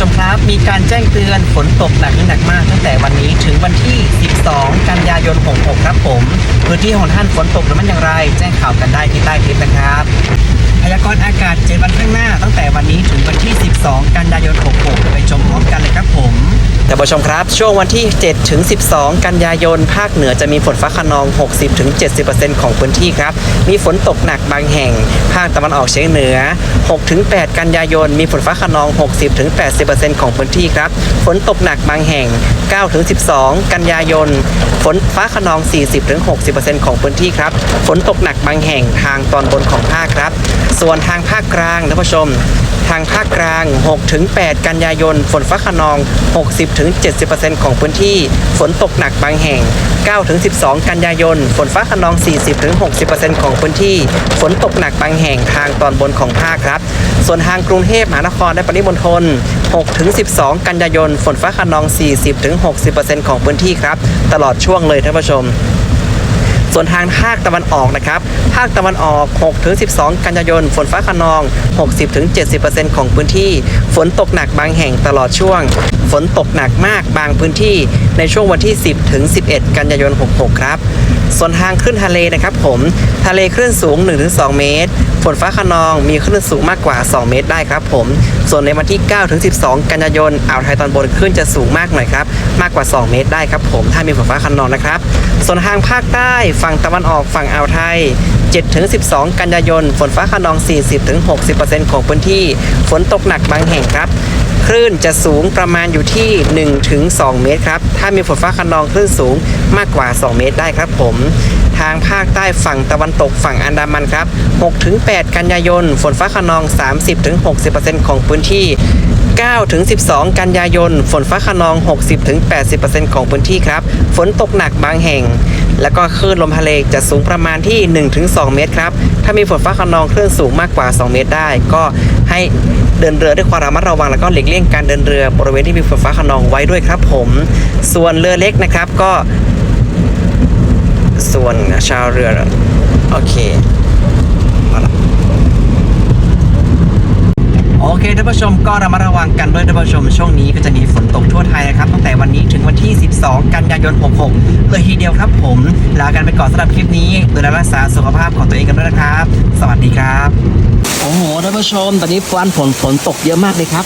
ชมครับ มีการแจ้งเตือนฝนตกหนักหนักมาก ตั้งแต่วันนี้ถึงวันที่ 12 กันยายน 66 ครับผม พื้นที่ของท่านฝนตกหรือมันอย่างไร แจ้งข่าวกันได้ที่ใต้คลิปนะครับ พยากรณ์อากาศ 7 วันข้างหน้า ตั้งแต่วันนี้ถึงวันที่ 12 กันยายน 66 ไปชมพร้อมกันเลยครับผม ท่านผู้ชมครับ ช่วงวันที่ 7 ถึง 12 กันยายน ภาคเหนือจะมีฝนฟ้าขนอง 60ถึง70%ของพื้นที่ครับ มีฝนตกหนักบางแห่ง ภาคตะวันออกเฉียงเหนือ6ถึง8กันยายน มีฝนฟ้าขนอง 60ถึง80%ของพื้นที่ครับ ฝนตกหนักบางแห่ง9ถึง12 กันยายน ฝนฟ้าขนอง 40ถึง60%ของพื้นที่ครับ ฝนตกหนักบางแห่งทางตอนบนของภาคครับ ส่วนทางภาคกลางท่านผู้ชม ทางภาคกลาง 6-8 กันยายน ฝนฟ้าขนอง 60-70%ของพื้นที่ ฝนตกหนักบางแห่ง 9-12 กันยายน ฝนฟ้าขนอง 40-60%ของพื้นที่ ฝนตกหนักบางแห่งทางตอนบนของภาคครับ ส่วนทางกรุงเทพมหานครและปริมณฑล 6-12 กันยายน ฝนฟ้าขนอง 40-60%ของพื้นที่ครับ ตลอดช่วงเลยท่านผู้ชม ส่วนทางภาคตะวันออกนะครับภาคตะวันออก 6-12 กันยายน ฝนฟ้าขนอง 60-70%ของพื้นที่ ฝนตกหนักบางแห่งตลอดช่วงฝนตกหนักมากบางพื้นที่ในช่วงวันที่ 10 ถึง 11 กันยายน 66 ครับ ส่วนทางคลื่นทะเลนะครับผม ทะเลคลื่นสูง 1-2 เมตร ฝนฟ้าขนองมีคลื่นสูงมากกว่า 2 เมตรได้ครับผม ส่วนในวันที่ 9 ถึง 12 กันยายน อ่าวไทยตอนบนคลื่นจะสูงมากหน่อยครับ มากกว่า 2 เมตรได้ครับผม ถ้ามีฝนฟ้าขนองนะครับ ส่วนทางภาคใต้ ฝั่งตะวันออก ฝั่งอ่าวไทย7ถึง12 กันยายน ฝนฟ้าขนอง 40ถึง60%ของพื้นที่ ฝนตกหนักบางแห่งครับ คลื่นจะสูงประมาณอยู่ที่1ถึง2เมตรครับ ถ้ามีฝนฟ้าขนองคลื่นสูงมากกว่า 2 เมตรได้ครับผม ทางภาคใต้ฝั่งตะวันตกฝั่งอันดามันครับ6ถึง8กันยายน ฝนฟ้าขนอง 30ถึง60%ของพื้นที่9ถึง12 กันยายน ฝนฟ้าขนอง 60ถึง80%ของพื้นที่ครับ ฝนตกหนักบางแห่ง แล้วก็คลื่นลมทะเลจะสูงประมาณที่1ถึง2เมตรครับ ถ้ามีฝนฟ้าขนองคลื่นสูงมากกว่า 2 เมตรได้ก็ให้ เดินเรือด้วยความระมัดระวังแล้วก็หลีกเลี่ยงการเดินเรือบริเวณที่มีฝนฟ้าขนองไว้ด้วยครับผม ส่วนเรือเล็กนะครับก็ ส่วนชาวเรือโอเคมาละ โอเคท่าน ผู้ชมก็ระมัดระวังกันด้วยท่านผู้ชมช่วงนี้ก็จะมีฝนตกทั่วไทยนะครับตั้งแต่วันนี้ถึงวันที่ 12 กันยายน 66 เลยทีเดียวครับผมลากันไปก่อนสำหรับคลิปนี้ดูแลรักษาสุขภาพของตัวเองกันด้วยนะครับ สวัสดีครับโอ้โหท่านผู้ชม ตอนนี้ฟ้นฝนฝนตกเยอะมากเลยครับ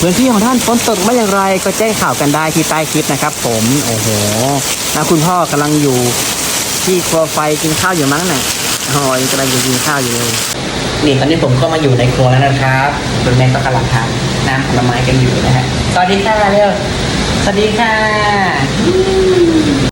พื้นที่ของท่านฝนตกไม่อย่างไรก็แจ้งข่าวกันได้ที่ใต้คลิปนะครับ ผมโอ้โหนะคุณพ่อกำลังอยู่ที่ครัวไฟกินข้าวอยู่มั้งน่ะอ๋อยกำลังอยู่กินข้าวอยู่เลย นี่ตอนนี้ผมก็มาอยู่ในครัวแล้วนะครับคุณแม่ก็กำลังทานน้ำผลไม้กันอยู่นะฮะสวัสดีค่ะเร็วสวัสดีค่ะ